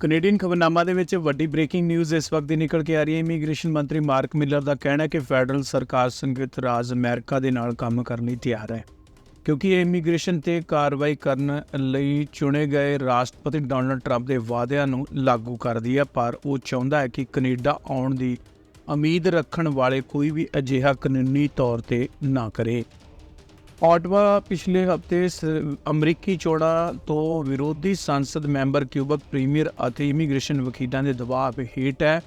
Canadian ਖਬਰਨਾਮਾ ਦੇ ਵਿੱਚ ਵੱਡੀ ਬ੍ਰੇਕਿੰਗ ਨਿਊਜ਼ ਇਸ ਵਕਤ ਦੀ ਨਿਕਲ ਕੇ ਆ ਰਹੀ ਹੈ। ਇਮੀਗ੍ਰੇਸ਼ਨ ਮੰਤਰੀ ਮਾਰਕ ਮਿਲਰ ਦਾ ਕਹਿਣਾ ਹੈ ਕਿ ਫੈਡਰਲ ਸਰਕਾਰ ਸੰਯੁਕਤ ਰਾਜ ਅਮਰੀਕਾ ਦੇ ਨਾਲ ਕੰਮ ਕਰਨ ਲਈ ਤਿਆਰ ਹੈ। ਕਿਉਂਕਿ ਇਹ ਇਮੀਗ੍ਰੇਸ਼ਨ ਤੇ ਕਾਰਵਾਈ ਕਰਨ ਲਈ ਚੁਣੇ ਗਏ ਰਾਸ਼ਟਰਪਤੀ ਡੋਨਲਡ ਟਰੰਪ ਦੇ ਵਾਅਦਿਆਂ ਨੂੰ ਲਾਗੂ ਕਰਦੀ ਹੈ, ਪਰ ਉਹ ਚਾਹੁੰਦਾ ਹੈ ਕਿ ਕੈਨੇਡਾ ਆਉਣ ਦੀ ਉਮੀਦ ਰੱਖਣ ਵਾਲੇ ਕੋਈ ਵੀ ਅਜਿਹਾ ਕਾਨੂੰਨੀ ਤੌਰ ਤੇ ਨਾ ਕਰੇ। ਆਟਵਾ ਪਿਛਲੇ ਹਫ਼ਤੇ ਸ- ਅਮਰੀਕੀ ਚੋਣਾਂ ਤੋਂ ਵਿਰੋਧੀ ਸੰਸਦ ਮੈਂਬਰ ਕਿਊਬਕ ਪ੍ਰੀਮੀਅਰ ਅਤੇ ਇਮੀਗ੍ਰੇਸ਼ਨ ਵਕੀਲਾਂ ਦੇ ਦਬਾਅ ਹੇਠ ਹੈ,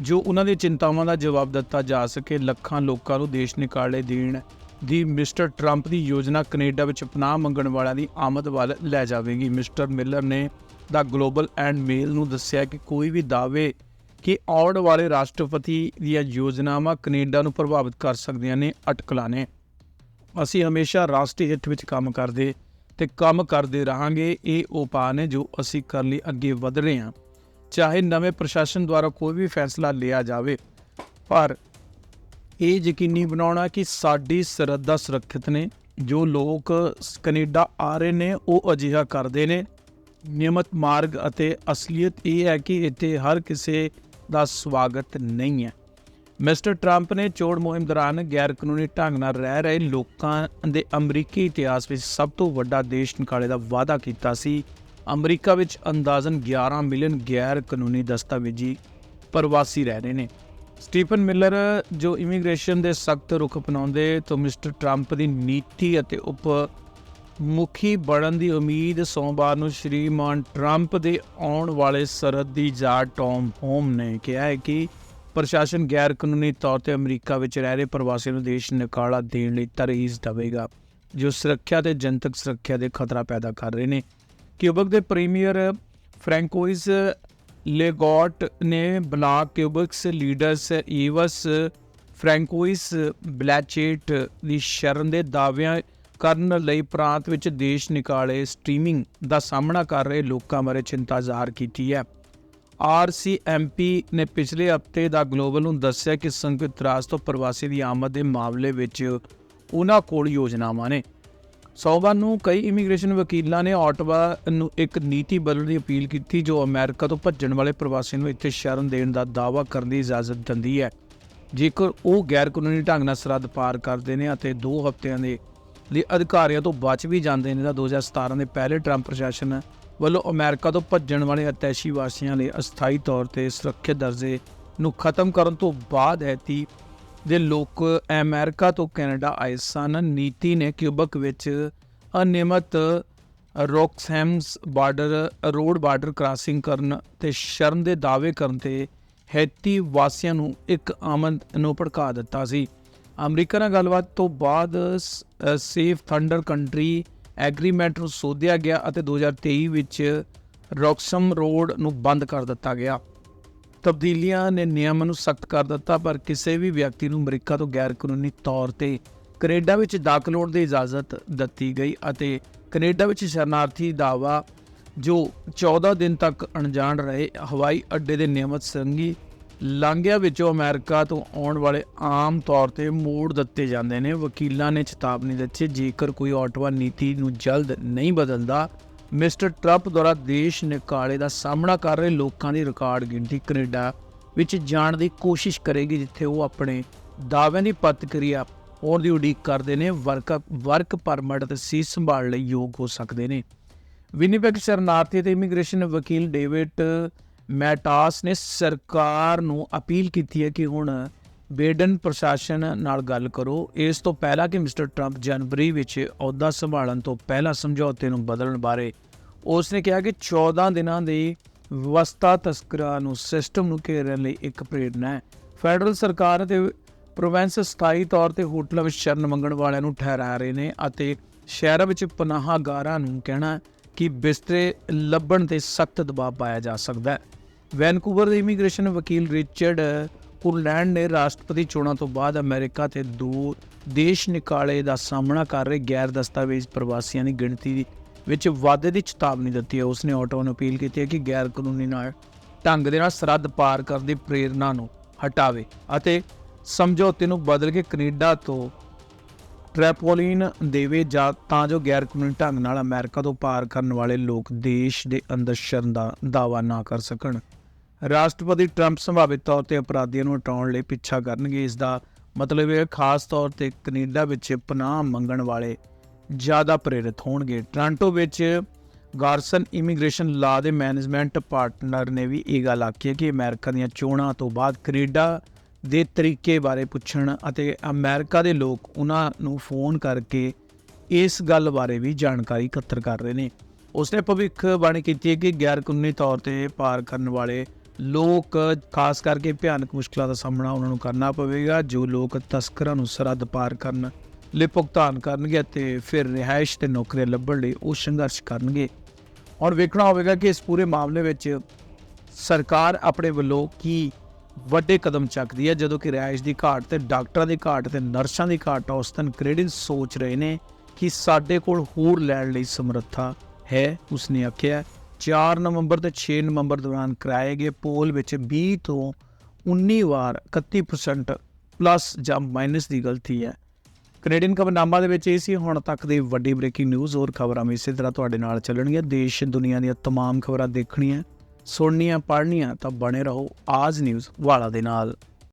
ਜੋ ਉਹਨਾਂ ਦੀਆਂ ਚਿੰਤਾਵਾਂ ਦਾ ਜਵਾਬ ਦਿੱਤਾ ਜਾ ਸਕੇ, ਲੱਖਾਂ ਲੋਕਾਂ ਨੂੰ ਦੇਸ਼ ਨਿਕਾਲੇ ਦੇਣ ਦੀ ਮਿਸਟਰ ਟਰੰਪ ਦੀ ਯੋਜਨਾ ਕੈਨੇਡਾ ਵਿੱਚ ਪਨਾਹ ਮੰਗਣ ਵਾਲਿਆਂ ਦੀ ਆਮਦ ਵੱਲ ਲੈ ਜਾਵੇਗੀ। ਮਿਸਟਰ ਮਿਲਰ ਨੇ ਦਾ ਗਲੋਬਲ ਐਂਡ ਮੇਲ ਨੂੰ ਦੱਸਿਆ ਕਿ ਕੋਈ ਵੀ ਦਾਅਵੇ ਕਿ ਆਉਣ ਵਾਲੇ ਰਾਸ਼ਟਰਪਤੀ ਦੀਆਂ ਯੋਜਨਾਵਾਂ ਕੈਨੇਡਾ ਨੂੰ ਪ੍ਰਭਾਵਿਤ ਕਰ ਸਕਦੀਆਂ ਨੇ, ਅਟਕਲਾਂ ਨੇ। ਅਸੀਂ ਹਮੇਸ਼ਾ ਰਾਸ਼ਟਰੀ ਹਿੱਤ ਵਿੱਚ ਕੰਮ ਕਰਦੇ ਤੇ ਕੰਮ ਕਰਦੇ ਰਹਾਂਗੇ, ਇਹ ਉਪਾਅ ਨੇ ਜੋ ਅਸੀਂ ਕਰਨ ਲਈ ਅੱਗੇ ਵਧ ਰਹੇ ਹਾਂ। ਚਾਹੇ ਨਵੇਂ ਪ੍ਰਸ਼ਾਸਨ ਦੁਆਰਾ ਕੋਈ ਵੀ ਫੈਸਲਾ ਲਿਆ ਜਾਵੇ, ਪਰ ਇਹ ਯਕੀਨੀ ਬਣਾਉਣਾ ਕਿ ਸਾਡੀ ਸਰਹੱਦਾਂ ਸੁਰੱਖਿਅਤ ਨੇ, ਜੋ ਲੋਕ ਸ- ਕੈਨੇਡਾ ਆ ਰਹੇ ਨੇ, ਉਹ ਅਜਿਹਾ ਕਰਦੇ ਨੇ। ਨਿਯਮਤ ਮਾਰਗ ਅਤੇ ਅਸਲੀਅਤ ਇਹ ਹੈ ਕਿ ਇੱਥੇ ਹਰ ਕਿਸੇ ਦਾ ਸਵਾਗਤ ਨਹੀਂ ਹੈ। ਮਿਸਟਰ ਟਰੰਪ ਨੇ ਚੋਣ ਮੁਹਿੰਮ ਦੌਰਾਨ ਗੈਰ ਕਾਨੂੰਨੀ ਢੰਗ ਨਾਲ ਰਹਿ ਰਹੇ ਲੋਕਾਂ ਦੇ ਅਮਰੀਕੀ ਇਤਿਹਾਸ ਵਿੱਚ ਸਭ ਤੋਂ ਵੱਡਾ ਦੇਸ਼ ਨਿਕਾਲੇ ਦਾ ਵਾਅਦਾ ਕੀਤਾ ਸੀ। ਅਮਰੀਕਾ ਵਿੱਚ ਅੰਦਾਜ਼ਨ 11 ਮਿਲੀਅਨ ਗੈਰ ਕਾਨੂੰਨੀ ਦਸਤਾਵੇਜ਼ੀ ਪ੍ਰਵਾਸੀ ਰਹਿ ਰਹੇ ਨੇ। ਸਟੀਫਨ ਮਿਲਰ, ਜੋ ਇਮੀਗ੍ਰੇਸ਼ਨ ਦੇ ਸਖਤ ਰੁਖ ਅਪਣਾਉਂਦੇ ਤੋਂ ਮਿਸਟਰ ਟਰੰਪ ਦੀ ਨੀਤੀ ਅਤੇ ਉਪ ਮੁਖੀ ਬਣਨ ਦੀ ਉਮੀਦ, ਸੋਮਵਾਰ ਨੂੰ ਸ਼੍ਰੀਮਾਨ ਟਰੰਪ ਦੇ ਆਉਣ ਵਾਲੇ ਸਰਹੱਦੀ ਜਾ ਟੌਮ ਹੋਮ ਨੇ ਕਿਹਾ ਹੈ ਕਿ ਪ੍ਰਸ਼ਾਸਨ ਗੈਰ ਕਾਨੂੰਨੀ ਤੌਰ ਤੇ ਅਮਰੀਕਾ ਵਿੱਚ ਰਹਿ ਰਹੇ ਪ੍ਰਵਾਸੀਆਂ ਨੂੰ ਦੇਸ਼ ਨਿਕਾਲਾ ਦੇਣ ਲਈ ਤਰਹੀਜ਼ ਦੇਵੇਗਾ, ਜੋ ਸੁਰੱਖਿਆ ਤੇ ਜਨਤਕ ਸੁਰੱਖਿਆ ਦੇ ਖਤਰਾ ਪੈਦਾ ਕਰ ਰਹੇ ਨੇ। ਕਿਊਬਕ ਦੇ ਪ੍ਰੀਮੀਅਰ ਫ੍ਰੈਂਕੋਇਸ ਲੇਗੋਟ ਨੇ ਬਲਾਕ ਕਿਊਬਕਸ ਲੀਡਰਸ ਈਵਸ ਫ੍ਰੈਂਕੋਇਸ ਬਲੈਚੇਟ ਦੀ ਸ਼ਰਨ ਦੇ ਦਾਅਵਿਆਂ ਕਰਨ ਲਈ ਪ੍ਰਾਂਤ ਵਿੱਚ ਦੇਸ਼ ਨਿਕਾਲੇ ਸਟ੍ਰੀਮਿੰਗ ਦਾ ਸਾਹਮਣਾ ਕਰ ਰਹੇ ਲੋਕਾਂ ਬਾਰੇ ਚਿੰਤਾ ਜ਼ਾਹਰ ਕੀਤੀ ਹੈ। ਆਰਸੀਐਮਪੀ ਨੇ ਪਿਛਲੇ ਹਫ਼ਤੇ ਦਾ ਗਲੋਬਲ ਨੂੰ ਦੱਸਿਆ ਕਿ ਸੰਯੁਕਤ ਰਾਜ ਤੋਂ ਪ੍ਰਵਾਸੀ ਦੀ ਆਮਦ ਦੇ ਮਾਮਲੇ ਵਿੱਚ ਉਹਨਾਂ ਕੋਲ ਯੋਜਨਾਵਾਂ ਨੇ। ਸੋਮਵਾਰ ਨੂੰ ਕਈ ਇਮੀਗ੍ਰੇਸ਼ਨ ਵਕੀਲਾਂ ਨੇ ਆਟਵਾ ਨੂੰ ਇੱਕ ਨੀਤੀ ਬਦਲਣ ਦੀ ਅਪੀਲ ਕੀਤੀ, ਜੋ ਅਮਰੀਕਾ ਤੋਂ ਭੱਜਣ ਵਾਲੇ ਪ੍ਰਵਾਸੀਆਂ ਨੂੰ ਇੱਥੇ ਸ਼ਰਨ ਦੇਣ ਦਾ ਦਾਅਵਾ ਕਰਨ ਦੀ ਇਜਾਜ਼ਤ ਦਿੰਦੀ ਹੈ। ਜੇਕਰ ਉਹ ਗੈਰ ਕਾਨੂੰਨੀ ਢੰਗ ਨਾਲ ਸਰਹੱਦ ਪਾਰ ਕਰਦੇ ਨੇ ਅਤੇ 2 ਹਫ਼ਤਿਆਂ ਦੇ ਲਈ ਅਧਿਕਾਰੀਆਂ ਤੋਂ ਬਚ ਵੀ ਜਾਂਦੇ ਨੇ, ਤਾਂ 2017 ਦੇ ਪਹਿਲੇ ਟਰੰਪ ਪ੍ਰਸ਼ਾਸਨ ਵੱਲੋਂ ਅਮਰੀਕਾ ਤੋਂ ਭੱਜਣ ਵਾਲੇ ਅਤੈਸ਼ੀ ਵਾਸੀਆਂ ਲਈ ਅਸਥਾਈ ਤੌਰ ਤੇ ਸੁਰੱਖਿਅਤ ਦਰਜੇ ਨੂੰ ਖਤਮ ਕਰਨ ਤੋਂ ਬਾਅਦ ਹੈਤੀ ਦੇ ਲੋਕ ਅਮਰੀਕਾ ਤੋਂ ਕੈਨੇਡਾ ਆਏ ਸਨ। ਨੀਤੀ ਨੇ ਕਿਊਬਕ ਵਿੱਚ ਅਨਿਯਮਤ Roxham's border, road border crossing ਕਰਨ ਤੇ ਸ਼ਰਮ ਦੇ ਦਾਅਵੇ ਕਰਨ ਤੇ ਹੈਤੀ ਵਾਸੀਆਂ ਨੂੰ ਇੱਕ ਆਮਦ ਨੂੰ ਭੜਕਾ ਦਿੱਤਾ ਸੀ। ਅਮਰੀਕਾ ਨਾਲ ਗੱਲਬਾਤ ਤੋਂ ਬਾਅਦ ਸੇਫ ਥੰਡਰ ਕੰਟਰੀ ਐਗਰੀਮੈਂਟ ਨੂੰ ਸੋਧਿਆ ਗਿਆ ਅਤੇ 2023 ਵਿੱਚ ਰੌਕਸਮ ਰੋਡ ਨੂੰ ਬੰਦ ਕਰ ਦਿੱਤਾ ਗਿਆ। ਤਬਦੀਲੀਆਂ ਨੇ ਨਿਯਮਾਂ ਨੂੰ ਸਖਤ ਕਰ ਦਿੱਤਾ, ਪਰ ਕਿਸੇ ਵੀ ਵਿਅਕਤੀ ਨੂੰ ਅਮਰੀਕਾ ਤੋਂ ਗੈਰ ਕਾਨੂੰਨੀ ਤੌਰ ਤੇ ਕੈਨੇਡਾ ਵਿੱਚ ਦਾਖਲ ਹੋਣ ਦੀ ਇਜਾਜ਼ਤ ਦਿੱਤੀ ਗਈ ਅਤੇ ਕੈਨੇਡਾ ਵਿੱਚ ਸ਼ਰਨਾਰਥੀ ਦਾਵਾ ਜੋ 14 ਦਿਨ ਤੱਕ ਅਣਜਾਣ ਰਹੇ ਹਵਾਈ ਅੱਡੇ ਦੇ ਨਿਯਮਤ ਸੰਗੀ ਲਾਂਘਿਆਂ ਵਿੱਚੋਂ ਅਮਰੀਕਾ ਤੋਂ ਆਉਣ ਵਾਲੇ ਆਮ ਤੌਰ ਤੇ ਮੋੜ ਦਿੱਤੇ ਜਾਂਦੇ ਨੇ। ਵਕੀਲਾਂ ਨੇ ਚੇਤਾਵਨੀ ਦਿੱਤੀ, ਜੇਕਰ ਕੋਈ ਆਟਵਾ ਨੀਤੀ ਨੂੰ ਜਲਦ ਨਹੀਂ ਬਦਲਦਾ, ਮਿਸਟਰ ਟਰੰਪ ਦੁਆਰਾ ਦੇਸ਼ ਨਿਕਾਲੇ ਦਾ ਸਾਹਮਣਾ ਕਰ ਰਹੇ ਲੋਕਾਂ ਦੀ ਰਿਕਾਰਡ ਗਿਣਤੀ ਕੈਨੇਡਾ ਵਿੱਚ ਜਾਣ ਦੀ ਕੋਸ਼ਿਸ਼ ਕਰੇਗੀ, ਜਿੱਥੇ ਉਹ ਆਪਣੇ ਦਾਅਵਿਆਂ ਦੀ ਪ੍ਰਤੀਕਿਰਿਆ ਹੋਣ ਦੀ ਉਡੀਕ ਕਰਦੇ ਨੇ। ਵਰਕ ਵਰਕ ਪਰਮਿਟ ਅਤੇ ਸੀਸ ਸੰਭਾਲ ਲਈ ਯੋਗ ਹੋ ਸਕਦੇ ਨੇ। ਵਿਨੀਪੈਗ ਸ਼ਰਨਾਰਥੀ ਤੇ ਇਮੀਗ੍ਰੇਸ਼ਨ ਵਕੀਲ ਡੇਵਿਡ ਮੈਟਾਸ ਨੇ ਸਰਕਾਰ ਨੂੰ ਅਪੀਲ ਕੀਤੀ ਹੈ ਕਿ ਹੁਣ ਬੇਡਨ ਪ੍ਰਸ਼ਾਸਨ ਨਾਲ ਗੱਲ ਕਰੋ। ਇਸ ਤੋਂ ਪਹਿਲਾਂ ਕਿ ਮਿਸਟਰ ਟਰੰਪ ਜਨਵਰੀ ਵਿੱਚ ਅਹੁਦਾ ਸੰਭਾਲਣ ਤੋਂ ਪਹਿਲਾਂ ਸਮਝੌਤੇ ਨੂੰ ਬਦਲਣ ਬਾਰੇ ਉਸ ਨੇ ਕਿਹਾ ਕਿ 14 ਦਿਨਾਂ ਦੀ ਵਿਵਸਥਾ ਤਸਕਰਾਂ ਨੂੰ ਸਿਸਟਮ ਨੂੰ ਘੇਰਨ ਲਈ ਇੱਕ ਪ੍ਰੇਰਣਾ ਹੈ। ਫੈਡਰਲ ਸਰਕਾਰ ਅਤੇ ਪ੍ਰੋਵਿੰਸ ਸਥਾਈ ਤੌਰ ਤੇ ਹੋਟਲਾਂ ਵਿੱਚ ਸ਼ਰਨ ਮੰਗਣ ਵਾਲਿਆਂ ਨੂੰ ਠਹਿਰਾ ਰਹੇ ਨੇ ਅਤੇ ਸ਼ਹਿਰਾਂ ਵਿੱਚ ਪਨਾਹਗਾਰਾਂ ਨੂੰ ਕਹਿਣਾ ਕਿ ਬਿਸਤਰੇ ਲੱਭਣ ਤੇ ਸਖਤ ਦਬਾਅ ਪਾਇਆ ਜਾ ਸਕਦਾ ਹੈ। ਵੈਨਕੂਵਰ ਦੇ ਇਮੀਗ੍ਰੇਸ਼ਨ ਵਕੀਲ ਰਿਚਰਡ ਕੁਰਲੈਂਡ ਨੇ ਰਾਸ਼ਟਰਪਤੀ ਚੋਣਾਂ ਤੋਂ ਬਾਅਦ ਅਮਰੀਕਾ ਤੇ ਦੋ ਦੇਸ਼ ਨਿਕਾਲੇ ਦਾ ਸਾਹਮਣਾ ਕਰ ਰਹੇ ਗੈਰ ਦਸਤਾਵੇਜ਼ ਪ੍ਰਵਾਸੀਆਂ ਦੀ ਗਿਣਤੀ ਵਿੱਚ ਵਾਧੇ ਦੀ ਚੇਤਾਵਨੀ ਦਿੱਤੀ ਹੈ। ਉਸ ਨੇ ਆਟੋ ਨੂੰ ਅਪੀਲ ਕੀਤੀ ਹੈ ਕਿ ਗੈਰ ਕਾਨੂੰਨੀ ਨਾਲ ਢੰਗ ਦੇ ਨਾਲ ਸਰਹੱਦ ਪਾਰ ਕਰਨ ਦੀ ਪ੍ਰੇਰਣਾ ਨੂੰ ਹਟਾਵੇ ਅਤੇ ਸਮਝੌਤੇ ਨੂੰ ਬਦਲ ਕੇ ਕੈਨੇਡਾ ਤੋਂ ਟ੍ਰੈਪੋਲਿਨ ਦੇਵੇ ਜਾਂ ਤਾਂ ਜੋ ਗੈਰ ਕਾਨੂੰਨੀ ਢੰਗ ਨਾਲ ਅਮਰੀਕਾ ਤੋਂ ਪਾਰ ਕਰਨ ਵਾਲੇ ਲੋਕ ਦੇਸ਼ ਦੇ ਅੰਦਰ ਸ਼ਰਨ ਦਾ ਦਾਅਵਾ ਨਾ ਕਰ ਸਕਣ। ਰਾਸ਼ਟਰਪਤੀ ਟਰੰਪ ਸੰਭਾਵਿਤ ਤੌਰ ਤੇ ਅਪਰਾਧੀਆਂ ਨੂੰ ਹਟਾਉਣ ਲਈ ਪਿੱਛਾ ਕਰਨਗੇ। ਇਸ ਦਾ ਮਤਲਬ ਇਹ ਖਾਸ ਤੌਰ ਤੇ ਕੈਨੇਡਾ ਵਿੱਚ ਪਨਾਹ ਮੰਗਣ ਵਾਲੇ ਜ਼ਿਆਦਾ ਪ੍ਰੇਰਿਤ ਹੋਣਗੇ। ਟ੍ਰਾਂਟੋ ਵਿੱਚ ਗਾਰਸਨ ਇਮੀਗ੍ਰੇਸ਼ਨ ਲਾ ਦੇ ਮੈਨੇਜਮੈਂਟ ਪਾਰਟਨਰ ਨੇ ਵੀ ਇਹ ਗੱਲ ਆਖੀ ਹੈ ਕਿ ਅਮਰੀਕਾ ਦੀਆਂ ਚੋਣਾਂ ਤੋਂ ਬਾਅਦ ਕੈਨੇਡਾ ਦੇ ਤਰੀਕੇ ਬਾਰੇ ਪੁੱਛਣ ਅਤੇ ਅਮਰੀਕਾ ਦੇ ਲੋਕ ਉਹਨਾਂ ਨੂੰ ਫੋਨ ਕਰਕੇ ਇਸ ਗੱਲ ਬਾਰੇ ਵੀ ਜਾਣਕਾਰੀ ਇਕੱਤਰ ਕਰ ਰਹੇ ਨੇ। ਉਸਨੇ ਭਵਿੱਖ ਬਾਣੀ ਕੀਤੀ ਹੈ ਕਿ ਗੈਰ ਕਾਨੂੰਨੀ ਤੌਰ ਤੇ ਪਾਰ ਕਰਨ ਵਾਲੇ ਲੋਕ ਖਾਸ ਕਰਕੇ ਭਿਆਨਕ ਮੁਸ਼ਕਲਾਂ ਦਾ ਸਾਹਮਣਾ ਉਹਨਾਂ ਨੂੰ ਕਰਨਾ ਪਵੇਗਾ, ਜੋ ਲੋਕ ਤਸਕਰਾਂ ਨੂੰ ਸਰਹੱਦ ਪਾਰ ਕਰਨ ਲਈ ਭੁਗਤਾਨ ਕਰਨਗੇ ਅਤੇ ਫਿਰ ਰਿਹਾਇਸ਼ ਤੇ ਨੌਕਰੀਆਂ ਲੱਭਣ ਲਈ ਉਹ ਸੰਘਰਸ਼ ਕਰਨਗੇ। ਔਰ ਵੇਖਣਾ ਹੋਵੇਗਾ ਕਿ ਇਸ ਪੂਰੇ ਮਾਮਲੇ ਵਿੱਚ ਸਰਕਾਰ ਆਪਣੇ ਵੱਲੋਂ ਕੀ ਵੱਡੇ ਕਦਮ ਚੱਕਦੀ ਹੈ, ਜਦੋਂ ਕਿ ਰਿਹਾਇਸ਼ ਦੀ ਘਾਟ ਤੇ ਡਾਕਟਰਾਂ ਦੀ ਘਾਟ ਤੇ ਨਰਸਾਂ ਦੀ ਘਾਟ, ਔਸਤਨ ਕ੍ਰੈਡਿਟ ਸੋਚ ਰਹੇ ਨੇ ਕਿ ਸਾਡੇ ਕੋਲ ਹੋਰ ਲੈਣ ਲਈ ਸਮਰੱਥਾ ਹੈ, ਉਸਨੇ ਆਖਿਆ। 4 ਨਵੰਬਰ ਤੇ 6 ਨਵੰਬਰ ਦੌਰਾਨ ਕਰਾਏ ਗਏ ਪੋਲ ਵਿੱਚ 20 ਤੋਂ 19 ਵਾਰ 31% ਪਲੱਸ ਜਾਂ ਮਾਈਨਸ ਦੀ ਗਲਤੀ ਹੈ ਕੈਨੇਡੀਅਨ ਖਬਰਨਾਮਾ ਦੇ ਵਿੱਚ ਇਹ ਸੀ ਹੁਣ ਤੱਕ ਦੀ ਵੱਡੀ ਬ੍ਰੇਕਿੰਗ ਨਿਊਜ਼ ਹੋਰ ਖਬਰਾਂ ਵੀ ਇਸੇ ਤਰ੍ਹਾਂ ਤੁਹਾਡੇ ਨਾਲ ਚੱਲਣਗੀਆਂ ਦੇਸ਼ ਦੁਨੀਆ ਦੀਆਂ तमाम ਖਬਰਾਂ ਦੇਖਣੀਆਂ ਸੁਣਨੀਆਂ ਪੜ੍ਹਨੀਆਂ ਤਾਂ ਬਣੇ ਰਹੋ ਆਜ ਨਿਊਜ਼ ਵਾਲਾ ਦੇ ਨਾਲ